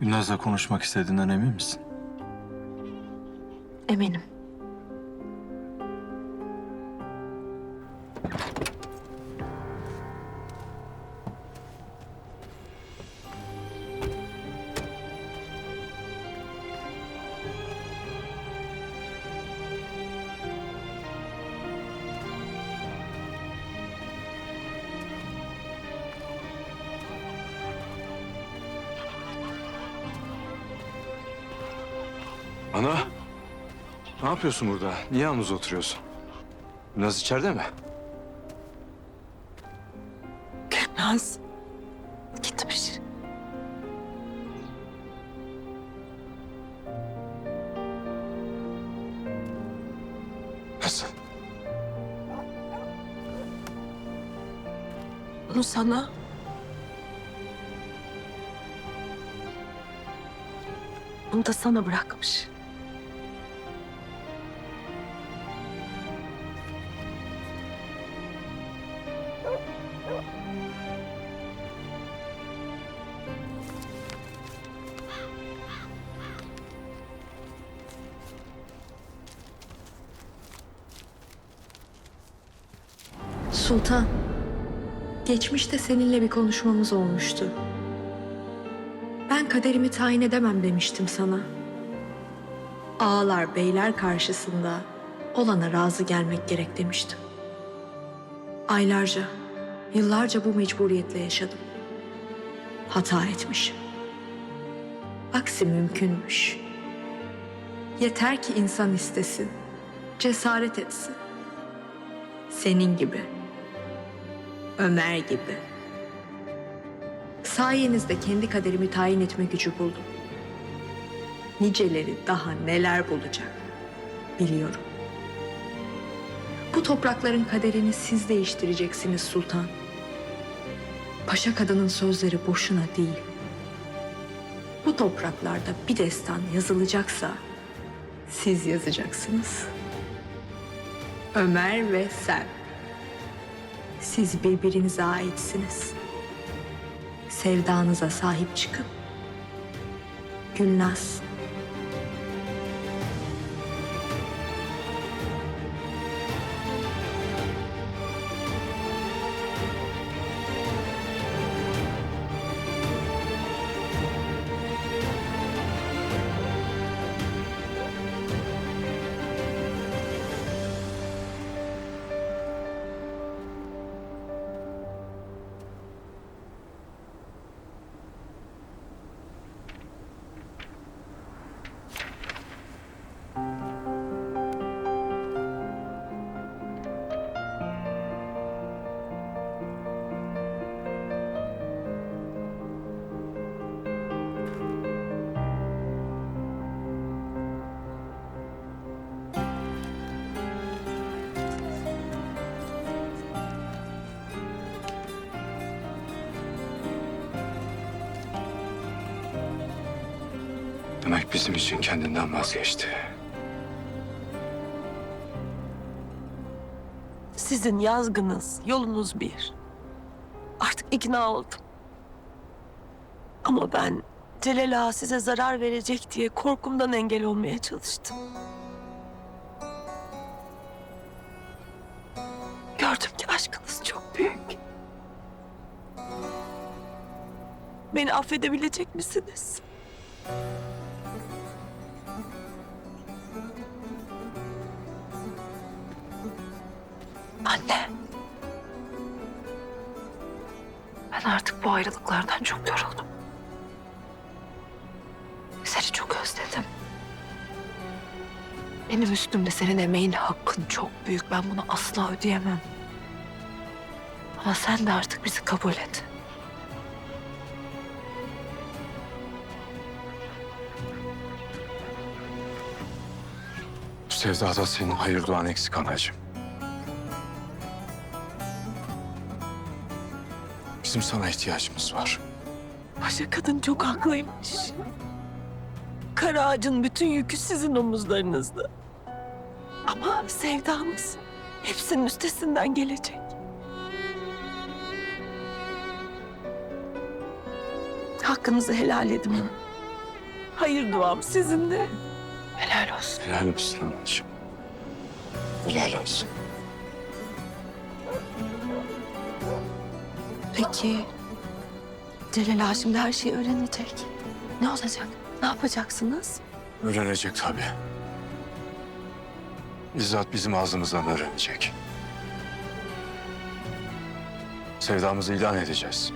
Gülnaz'la konuşmak istediğinden emin misin? Eminim. Ana, ne yapıyorsun burada? Niye yalnız oturuyorsun? Naz içeride mi? Gülnaz gitmiş. Nasıl? Bunu sana bunu da sana bırakmış. Sultan, geçmişte seninle bir konuşmamız olmuştu. Ben kaderimi tayin edemem demiştim sana. Ağalar, beyler karşısında olana razı gelmek gerek demiştim. Aylarca, yıllarca bu mecburiyetle yaşadım. Hata etmişim. Aksi mümkünmüş. Yeter ki insan istesin, cesaret etsin. Senin gibi. Ömer gibi. Sayenizde kendi kaderimi tayin etme gücü buldum. Niceleri daha neler bulacak biliyorum. Bu toprakların kaderini siz değiştireceksiniz sultan. Paşa kadının sözleri boşuna değil. Bu topraklarda bir destan yazılacaksa siz yazacaksınız. Ömer ve sen. Siz birbirinize aitsiniz. Sevdanıza sahip çıkın. Gülnaz. Demek bizim için kendinden vazgeçti. Sizin yazgınız, yolunuz bir. Artık ikna oldum. Ama ben Celal Ağa size zarar verecek diye korkumdan engel olmaya çalıştım. Gördüm ki aşkınız çok büyük. Beni affedebilecek misiniz? Anne. Ben artık bu ayrılıklardan çok yoruldum. Seni çok özledim. Benim üstümde senin emeğin hakkın çok büyük. Ben bunu asla ödeyemem. Ama sen de artık bizi kabul et. Bu sevdada senin hayır duan eksik anacığım. Bizim sana ihtiyacımız var. Paşa kadın çok haklıymış. Kara ağacın bütün yükü sizin omuzlarınızda. Ama sevdanız hepsinin üstesinden gelecek. Hakkınızı helal edin. hayır duam sizinle. Helal olsun. Helal olsun anacığım. Helal olsun. Peki Celal Ağa şimdi her şeyi öğrenecek. Ne olacak? Ne yapacaksınız? Öğrenecek tabii. Bizzat bizim ağzımızdan öğrenecek. Sevdamızı ilan edeceğiz.